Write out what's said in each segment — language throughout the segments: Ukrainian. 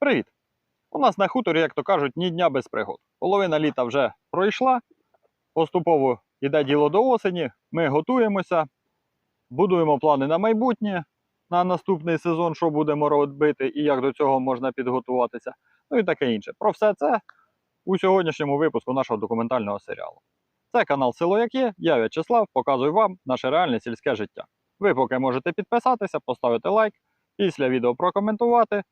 Привіт! У нас на хуторі, як то кажуть, ні дня без пригод. Половина літа вже пройшла. Поступово йде діло до осені. Ми готуємося, будуємо плани на майбутнє, на наступний сезон, що будемо робити і як до цього можна підготуватися. Ну і таке інше. Про все це у сьогоднішньому випуску нашого документального серіалу. Це канал Село Як є. Я В'ячеслав, показую вам наше реальне сільське життя. Ви поки можете підписатися, поставити лайк, після відео прокоментувати.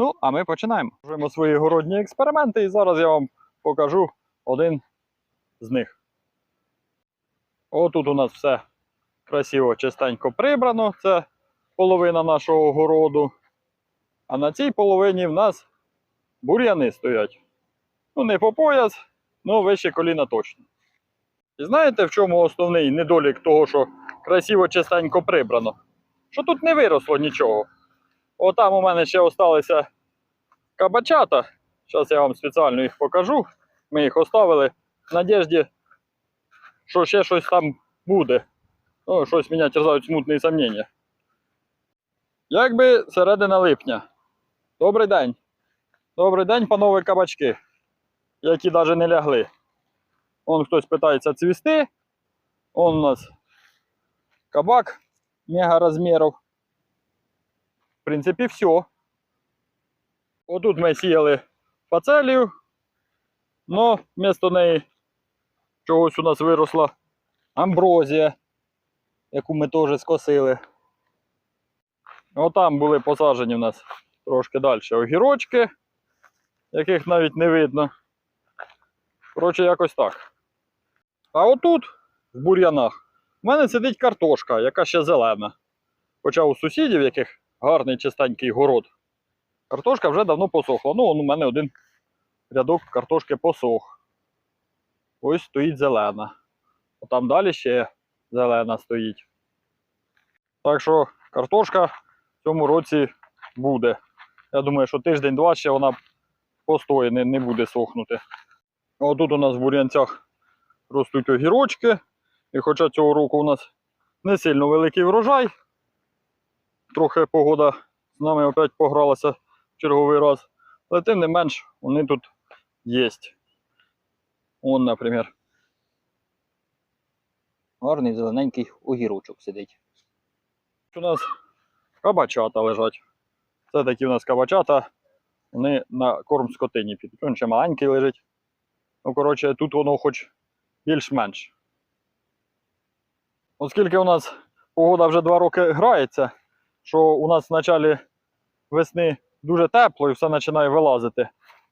Ну, а ми починаємо. Робимо свої городні експерименти, і зараз я вам покажу один з них. Отут у нас все красиво, чистенько прибрано. Це половина нашого городу. А на цій половині в нас бур'яни стоять. Ну, не по пояс, але вище коліна точно. І знаєте, в чому основний недолік того, що красиво чистенько прибрано? Що тут не виросло нічого. Отам у мене ще залишилися кабачата. Зараз я вам спеціально їх покажу. Ми їх оставили в надіжді, що ще щось там буде. Ну, щось мене терзають смутні сомнення. Якби середина липня. Добрий день. Добрий день, панове кабачки, які навіть не лягли. Он хтось питається цвісти. Он у нас кабак мега розмірів. В принципі, все. Отут ми сіяли фацелію, но вмісто неї чогось у нас виросла амброзія, яку ми теж скосили. Отам були посаджені в нас трошки далі огірочки, яких навіть не видно. Коротше, якось так. А отут, в бур'янах, в мене сидить картошка, яка ще зелена. Хоча у сусідів, яких гарний чистенький город, картошка вже давно посохла. Ну, у мене один рядок картошки посох. Ось стоїть зелена. А там далі ще зелена стоїть. Так що картошка в цьому році буде. Я думаю, що тиждень-два ще вона постоє, не, не буде сохнути. Отут у нас в бур'янцях ростуть огірочки. І хоча цього року у нас не сильно великий врожай, трохи погода з нами опять погралася черговий раз. Але тим не менш вони тут є. Он, наприклад. Гарний зелененький огірочок сидить. У нас кабачата лежать. Це такі у нас кабачата. Вони на корм скотині підуть. Він ще маленький лежить. Ну, коротше, тут воно хоч більш-менш. Оскільки у нас погода вже два роки грається, що у нас в началі весни дуже тепло і все починає вилазити,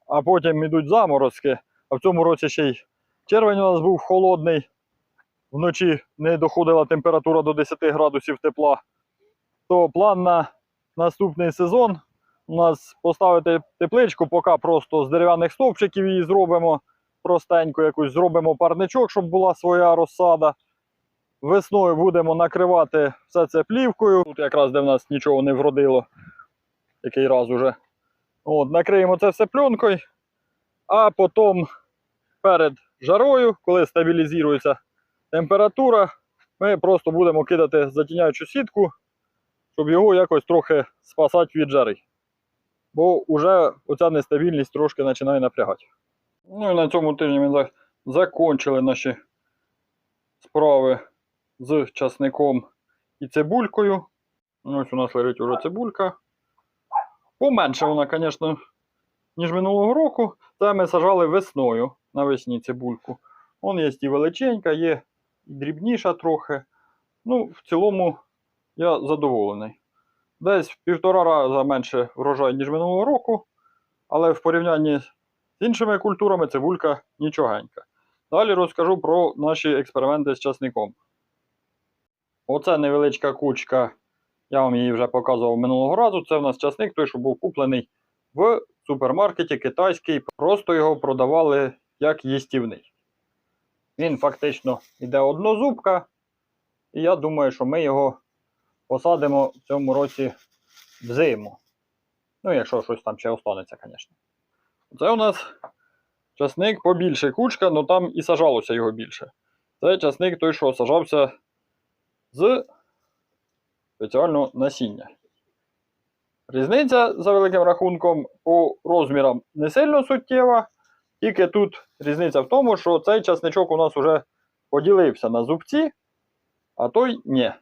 а потім йдуть заморозки, а в цьому році ще й червень у нас був холодний, вночі не доходила температура до 10 градусів тепла, то план на наступний сезон у нас поставити тепличку, поки просто з дерев'яних стовпчиків її зробимо простенько, якусь зробимо парничок, щоб була своя розсада. Весною будемо накривати все це плівкою. Тут якраз де в нас нічого не вродило, який раз уже. От, накриємо це все пленкою, а потім перед жарою, коли стабілізується температура, ми просто будемо кидати затіняючу сітку, щоб його якось трохи спасати від жари. Бо вже оця нестабільність трошки починає напрягати. Ну і на цьому тижні ми за- закончили наші справи з часником і цибулькою. Ось у нас лежить уже цибулька. Поменше вона, звісно, ніж минулого року. Це ми сажали весною навесні цибульку. Вон є і величенька, є і дрібніша трохи. Ну, в цілому я задоволений. Десь в півтора рази менше врожай, ніж минулого року, але в порівнянні з іншими культурами цибулька нічогенька. Далі розкажу про наші експерименти з часником. Оце невеличка кучка, я вам її вже показував минулого разу. Це в нас часник, той, що був куплений в супермаркеті китайський. Просто його продавали як їстівний. Він фактично йде однозубка, і я думаю, що ми його посадимо в цьому році в зиму. Ну, якщо щось там ще останеться, звісно. Це у нас часник побільше кучка, але там і сажалося його більше. Це часник той, що сажався з спеціального насіння. Різниця за великим рахунком по розмірам не сильно суттєва. Тільки тут різниця в тому, що цей часничок у нас вже поділився на зубці, а той ні.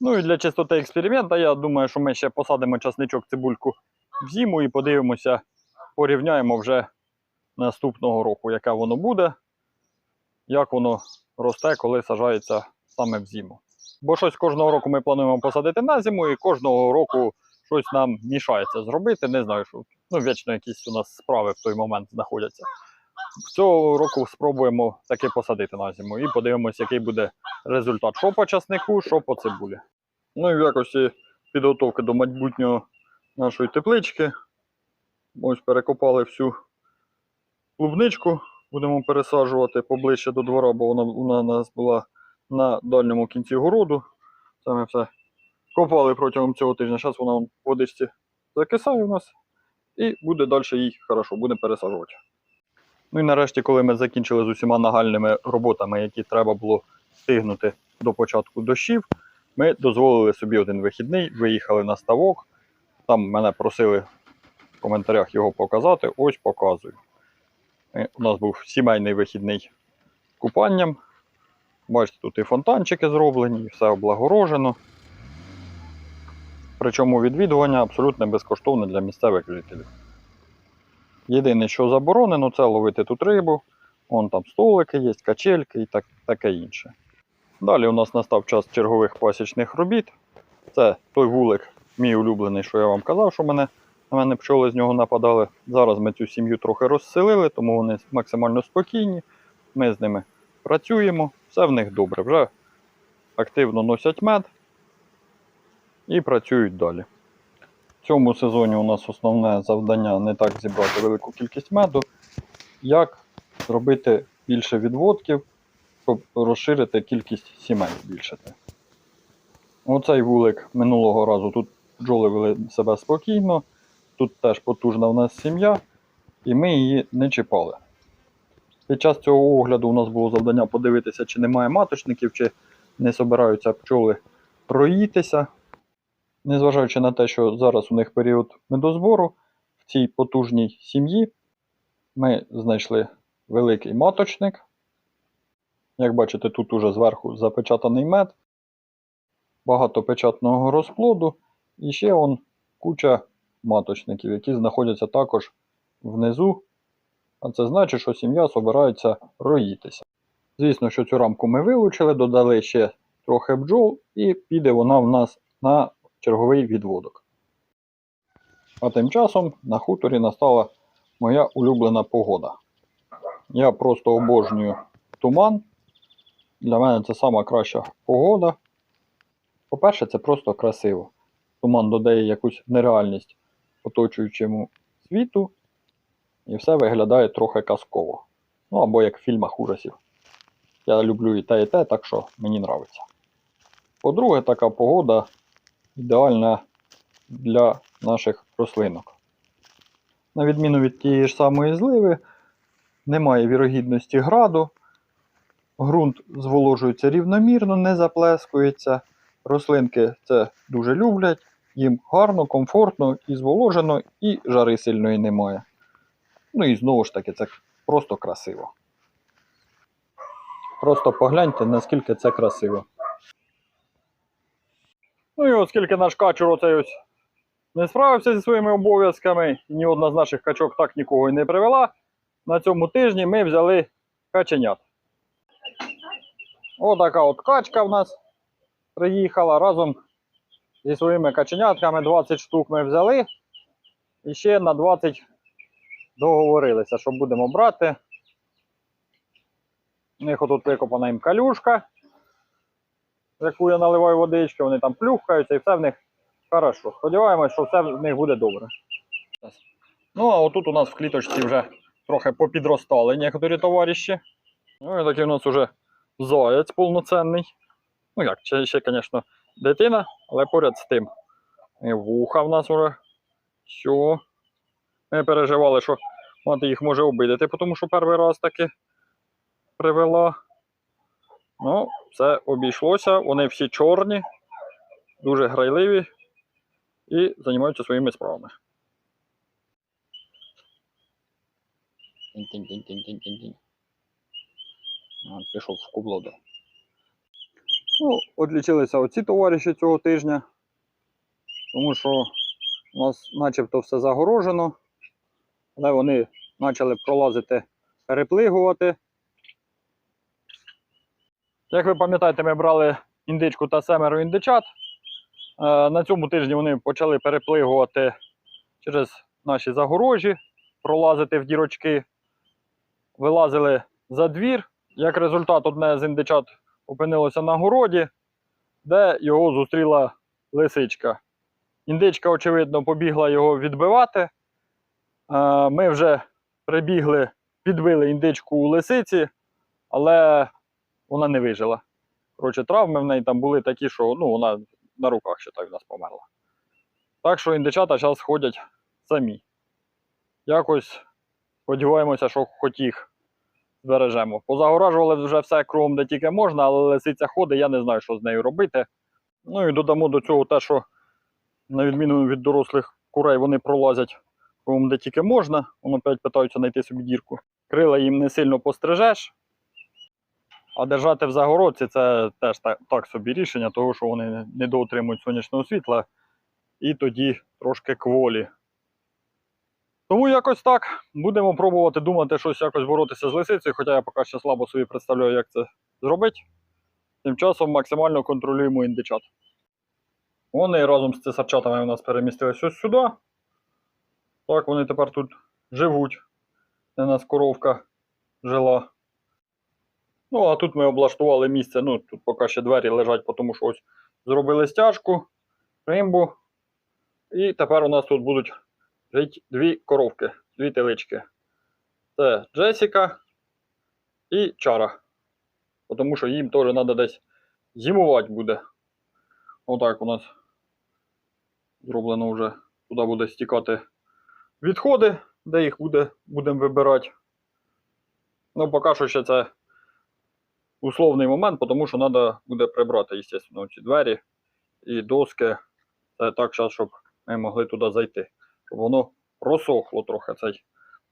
Ну і для чистоти експеримента, я думаю, що ми ще посадимо часничок цибульку в зиму і подивимося, порівняємо вже наступного року, яке воно буде, як воно росте, коли сажається саме в зиму. Бо щось кожного року ми плануємо посадити на зиму, і кожного року щось нам мішається зробити. Не знаю, що ну, вічно якісь у нас справи в той момент знаходяться. Цього року спробуємо таки посадити на зиму і подивимося, який буде результат. Що по часнику, що по цибулі. Ну і в якості підготовки до майбутнього нашої теплички. Ось перекопали всю клубничку. Будемо пересаджувати поближче до двора, бо вона, вона у нас була на дальньому кінці городу. Це ми все копали протягом цього тижня. Зараз вона вон в водичці закисає у нас. І буде далі їй хорошо, буде пересаджувати. Ну і нарешті, коли ми закінчили з усіма нагальними роботами, які треба було встигнути до початку дощів, ми дозволили собі один вихідний, виїхали на ставок. Там мене просили в коментарях його показати. Ось показую. Е, У нас був сімейний вихідний купанням. Бачите, тут і фонтанчики зроблені, і все облагорожено. Причому відвідування абсолютно безкоштовне для місцевих жителів. Єдине, що заборонено, це ловити тут рибу. Вон там столики є, качельки і так, таке інше. Далі у нас настав час чергових пасічних робіт. Це той вулик, мій улюблений, що я вам казав, що мене, на мене пчоли з нього нападали. Зараз ми цю сім'ю трохи розселили, тому вони максимально спокійні. Ми з ними працюємо, все в них добре. Вже активно носять мед і працюють далі. В цьому сезоні у нас основне завдання не так зібрати велику кількість меду, як зробити більше відводків, щоб розширити кількість сімей збільшити. Оцей вулик минулого разу тут бджоли вели себе спокійно, тут теж потужна в нас сім'я, і ми її не чіпали. Під час цього огляду у нас було завдання подивитися, чи немає маточників, чи не собираються пчоли роїтися. Незважаючи на те, що зараз у них період медозбору, в цій потужній сім'ї ми знайшли великий маточник. Як бачите, тут уже зверху запечатаний мед, багато печатного розплоду і ще он куча маточників, які знаходяться також внизу. А це значить, що сім'я збирається роїтися. Звісно, що цю рамку ми вилучили, додали ще трохи бджол, і піде вона в нас на черговий відводок. А тим часом на хуторі настала моя улюблена погода. Я просто обожнюю туман. Для мене це сама краща погода. По-перше, це просто красиво. Туман додає якусь нереальність оточуючому світу, і все виглядає трохи казково. Ну або як в фільмах ужасів. Я люблю і те, і те, так що мені подобається. По-друге, така погода ідеальна для наших рослинок. На відміну від тієї ж самої зливи, немає вірогідності граду, ґрунт зволожується рівномірно, не заплескується. Рослинки це дуже люблять, їм гарно, комфортно і зволожено, і жари сильної немає. Ну і знову ж таки, це просто красиво. Просто погляньте, наскільки це красиво. Ну і оскільки наш качур оцей не справився зі своїми обов'язками, і ні одна з наших качок так нікого і не привела, на цьому тижні ми взяли каченят. Отака от качка в нас приїхала разом зі своїми каченятками 20 штук ми взяли. І ще на 20 договорилися, що будемо брати. У них отут викопана їм калюшка в яку я наливаю водички, вони там плюхаються і все в них хорошо. Сподіваємось, що все в них буде добре. Ну, а отут у нас в кліточці вже трохи попідростали некоторі товариші. Ну і такий у нас вже заяць повноцінний. Ну як, ще, ще, звісно, дитина, але поряд з тим. І вуха в нас вже. Що? Ми переживали, що мати їх може обидити, тому що перший раз таки привела. Ну, все обійшлося. Вони всі чорні, дуже грайливі. і займаються своїми справами. От, Пішов в кубло. да. Ну, отлічилися оці товариші цього тижня, тому що у нас начебто все загорожено, але вони почали пролазити, переплигувати. Як ви пам'ятаєте, ми брали індичку та семеро індичат. Е, На цьому тижні вони почали переплигувати через наші загорожі, пролазити в дірочки, вилазили за двір. Як результат, одне з індичат опинилося на городі, де його зустріла лисичка. Індичка, очевидно, побігла його відбивати. Е, Ми вже прибігли, підбили індичку у лисиці, але вона не вижила. Коротше, травми в неї там були такі, що ну, вона на руках ще так в нас померла. Так що індичата зараз ходять самі. Якось сподіваємося, що хоч їх збережемо. Позагоражували вже все кругом, де тільки можна, але лисиця ходить, я не знаю, що з нею робити. Ну і додамо до цього те, що на відміну від дорослих курей, вони пролазять кругом, де тільки можна. Вони опять питаються знайти собі дірку. Крила їм не сильно пострижеш. А держати в загородці це теж так, так собі рішення, тому що вони не доотримують сонячного світла і тоді трошки кволі. Тому якось так. Будемо пробувати думати щось якось боротися з лисицею, хоча я поки ще слабо собі представляю, як це зробити. Тим часом максимально контролюємо індичат. Вони разом з цесарчатами у нас перемістилися ось сюди. Так, вони тепер тут живуть, у нас коровка жила. Ну, а тут ми облаштували місце. Ну, тут поки ще двері лежать, тому що ось зробили стяжку, римбу. І тепер у нас тут будуть жити дві коровки, дві телички. Це Джесіка і Чара. Тому що їм теж треба десь зимувати буде. Отак у нас зроблено вже. Туди буде стікати відходи, де їх буде, будемо вибирати. Ну, поки що ще це условний момент, тому що треба буде прибрати, звісно, ці двері і доски. Це так, зараз, щоб ми могли туди зайти. Щоб воно просохло трохи цей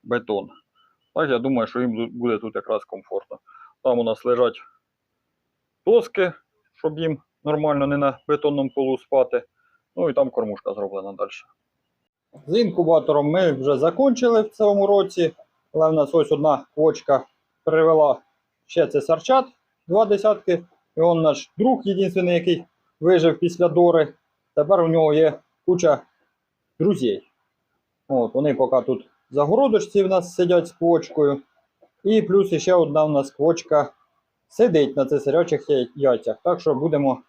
бетон. Так, я думаю, що їм буде тут якраз комфортно. Там у нас лежать доски, щоб їм нормально не на бетонному полу спати. Ну і там кормушка зроблена далі. З інкубатором ми вже закінчили в цьому році, але в нас ось одна квочка привела ще цесарчат, два десятки. І он наш друг, єдиний, який вижив після Дори. Тепер у нього є куча друзей. От, вони поки тут загородочці в нас сидять з квочкою. І плюс ще одна у нас квочка сидить на цесарячих яй- яйцях. Так що будемо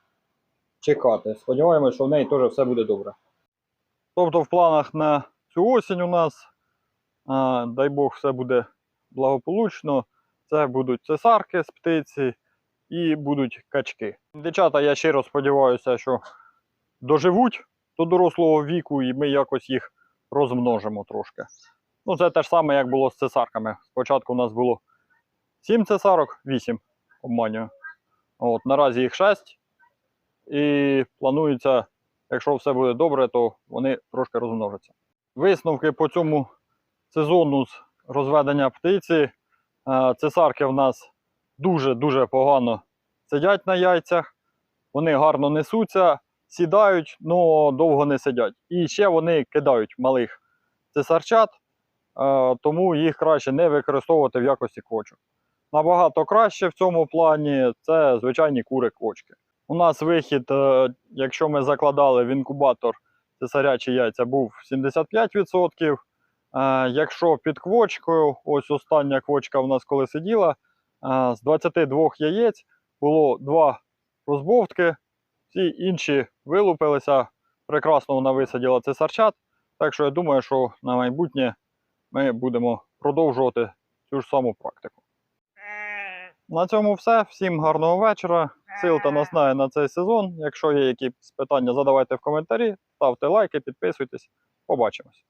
чекати. Сподіваємось, що в неї теж все буде добре. Тобто в планах на цю осінь у нас, а, дай Бог, все буде благополучно. Це будуть цесарки з птиці і будуть качки. Дівчата, я щиро сподіваюся, що доживуть до дорослого віку, і ми якось їх розмножимо трошки. Ну, це те ж саме, як було з цесарками. Спочатку у нас було 7 цесарок, 8 обманюю. От, наразі їх 6. І планується, якщо все буде добре, то вони трошки розмножаться. Висновки по цьому сезону з розведення птиці. Цесарки в нас дуже-дуже погано сидять на яйцях. Вони гарно несуться, сідають, але довго не сидять. І ще вони кидають малих цесарчат, тому їх краще не використовувати в якості квочок. Набагато краще в цьому плані це звичайні кури-квочки. У нас вихід, е, якщо ми закладали в інкубатор цесарячі яйця, був 75%. Е, Якщо під квочкою, ось остання квочка в нас коли сиділа, е, з 22 яєць було 2 розбовтки, всі інші вилупилися. Прекрасно вона висадила цесарчат. Так що я думаю, що на майбутнє ми будемо продовжувати цю ж саму практику. На цьому все. Всім гарного вечора. Сил та наснаги на цей сезон. Якщо є якісь питання, задавайте в коментарі, ставте лайки, підписуйтесь. Побачимось.